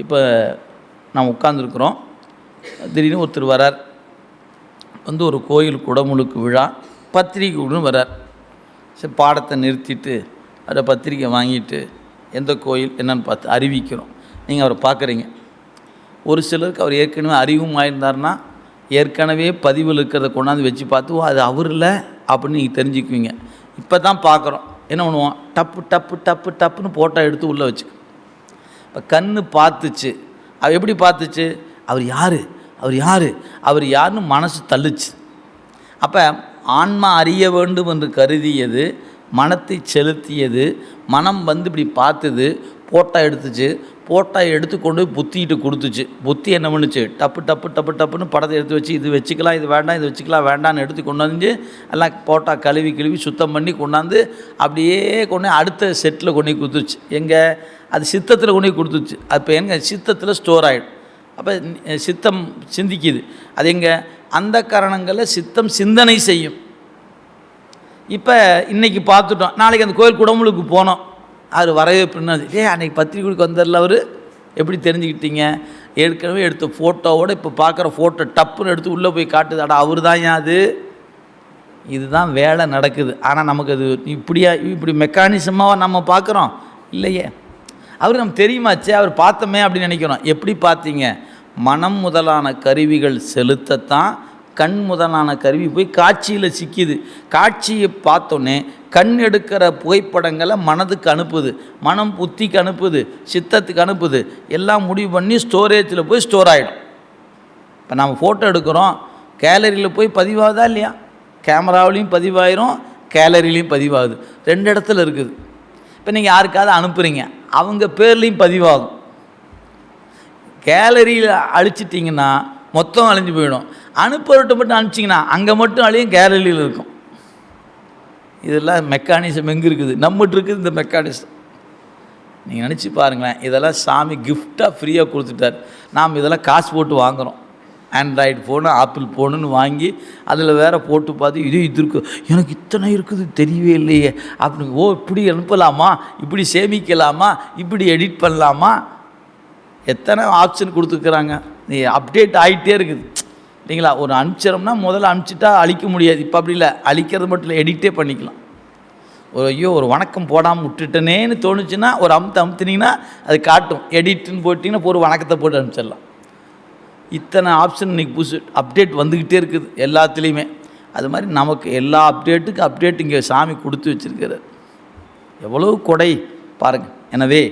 இப்போ நாம் உட்காந்துருக்குறோம் திடீர்னு ஒருத்தர் வரார். வந்து ஒரு கோயில் குடமுழுக்கு விழா பத்திரிக்கை கொடுன்னு வரார். சரி பாடத்தை நிறுத்திட்டு அதை பத்திரிக்கை வாங்கிட்டு எந்த கோயில் என்னன்னு பார்த்து அறிவிக்கிறோம். நீங்கள் அவரை பார்க்குறீங்க. ஒரு சிலருக்கு அவர் ஏற்கனவே அறிவும் ஆயிருந்தார்னா ஏற்கனவே பதிவில் இருக்கிறத கொண்டாந்து வச்சு பார்த்து அது அவர் இல்லை அப்படின்னு நீங்கள் தெரிஞ்சுக்குவீங்க. இப்போ தான் பார்க்குறோம். என்ன பண்ணுவோம்? டப்பு டப்பு டப்பு டப்புன்னு ஃபோட்டோ எடுத்து உள்ளே வச்சுக்கோ இப்போ கண் பார்த்துச்சு. அவர் எப்படி பார்த்துச்சு? அவர் யார்? அவர் யார்? அவர் யாருன்னு மனசு தள்ளுச்சு. அப்போ ஆன்மா அறிய வேண்டும் என்று கருதியது மனத்தை செலுத்தியது மனம் வந்து இப்படி பார்த்தது போட்டா எடுத்துச்சு போட்டா எடுத்து கொண்டு போய் புத்திகிட்டு கொடுத்துச்சு. புத்தி என்ன பண்ணுச்சு? டப்பு டப்பு டப்பு டப்புன்னு படத்தை எடுத்து வச்சு இது வச்சுக்கலாம் இது வேண்டாம் இது வச்சுக்கலாம் வேண்டாம்னு எடுத்து கொண்டு வந்து எல்லாம் போட்டா கழுவி கழுவி சுத்தம் பண்ணி கொண்டாந்து அப்படியே கொண்டு அடுத்த செட்டில் கொண்டு கொடுத்துச்சு எங்கே? அது சித்தத்தில் கொண்டு போய் கொடுத்துச்சு அப்போ எங்கே? சித்தத்தில் ஸ்டோர் ஆகிடும் அப்போ சித்தம் சிந்திக்குது. அது எங்கே? அந்த காரணங்களில் சித்தம் சிந்தனை செய்யும். இப்போ இன்றைக்கி பார்த்துட்டோம். நாளைக்கு அந்த கோயில் குடமுழுக்கு போனோம். அவர் வரவே பின்னாடி. ஏ அன்னைக்கு பத்திரிகைக்கு வந்துடல அவர்? எப்படி தெரிஞ்சுக்கிட்டீங்க? ஏற்கனவே எடுத்த ஃபோட்டோவோடு இப்போ பார்க்குற ஃபோட்டோ டப்புன்னு எடுத்து உள்ளே போய் காட்டுதாடா அவர் தான் ஏன் அது? இதுதான் வேலை நடக்குது. ஆனால் நமக்கு அது இப்படியா இப்படி மெக்கானிசமாக நம்ம பார்க்குறோம். இல்லையே. அவர் நம்ம தெரியுமாச்சே? அவர் பார்த்தோமே அப்படின்னு நினைக்கிறோம். எப்படி பார்த்தீங்க? மனம் முதலான கருவிகள் செலுத்தத்தான் கண் முதலான கருவி போய் காட்சியில் சிக்கிது. காட்சியை பார்த்தோன்னே கண் எடுக்கிற புகைப்படங்களை மனதுக்கு அனுப்புது. மனம் புத்திக்கு அனுப்புது. சித்தத்துக்கு அனுப்புது. எல்லாம் முடிவு பண்ணி ஸ்டோரேஜில் போய் ஸ்டோர் ஆகிடும் இப்போ நம்ம ஃபோட்டோ எடுக்கிறோம். கேலரியில் போய் பதிவாகுதா இல்லையா? கேமராவிலையும் பதிவாயிரும். கேலரிலையும் பதிவாகுது. ரெண்டு இடத்துல இருக்குது. இப்போ நீங்கள் யாருக்காவது அனுப்புகிறீங்க அவங்க பேர்லேயும் பதிவாகும். கேலரியில் அழிச்சிட்டிங்கன்னா மொத்தம் அழிஞ்சு போயிடும். அனுப்புறட்டு மட்டும் அனுப்பிச்சிங்கன்னா அங்கே மட்டும் அழியும் கேலரியில் இருக்கும். இதெல்லாம் மெக்கானிசம் எங்கே இருக்குது? நம்மகிட்ட இருக்குது இந்த மெக்கானிசம் நீங்கள் நினச்சி பாருங்களேன் இதெல்லாம் சாமி கிஃப்டாக ஃப்ரீயாக கொடுத்துட்டார். நாம் இதெல்லாம் காசு போட்டு வாங்குகிறோம் ஆண்ட்ராய்டு ஃபோனு ஆப்பிள் ஃபோனுன்னு வாங்கி அதில் வேறு போட்டு பார்த்து இது இது இருக்கு. எனக்கு இத்தனை இருக்குது தெரியவே இல்லையே. அப்படி ஓ இப்படி அனுப்பலாமா? இப்படி சேமிக்கலாமா? இப்படி எடிட் பண்ணலாமா? எத்தனை ஆப்ஷன் கொடுத்துருக்குறாங்க. நீ அப்டேட் ஆகிட்டே இருக்குது. இல்லைங்களா ஒரு அனுப்பிச்சிடம்னா முதல்ல அனுப்பிச்சிட்டா அழிக்க முடியாது. இப்போ அப்படி இல்லை. அழிக்கிறது மட்டும் இல்லை எடிட்டே பண்ணிக்கலாம். ஒரு ஐயோ ஒரு வணக்கம் போடாமல் விட்டுட்டனேன்னு தோணுச்சுன்னா ஒரு அமுத்து அமுத்துனீங்கன்னா அது காட்டும். எடிட்டுன்னு போட்டிங்கன்னா ஒரு வணக்கத்தை போட்டு அனுப்பிச்சிடலாம். இத்தனை ஆப்ஷன் இன்றைக்கி புதுசு. அப்டேட் வந்துக்கிட்டே இருக்குது எல்லாத்துலேயுமே. அது மாதிரி நமக்கு எல்லா அப்டேட்டுக்கும் அப்டேட் இங்கே சாமி கொடுத்து வச்சுருக்கிறார். எவ்வளோ கொடை பாருங்கள் எனவே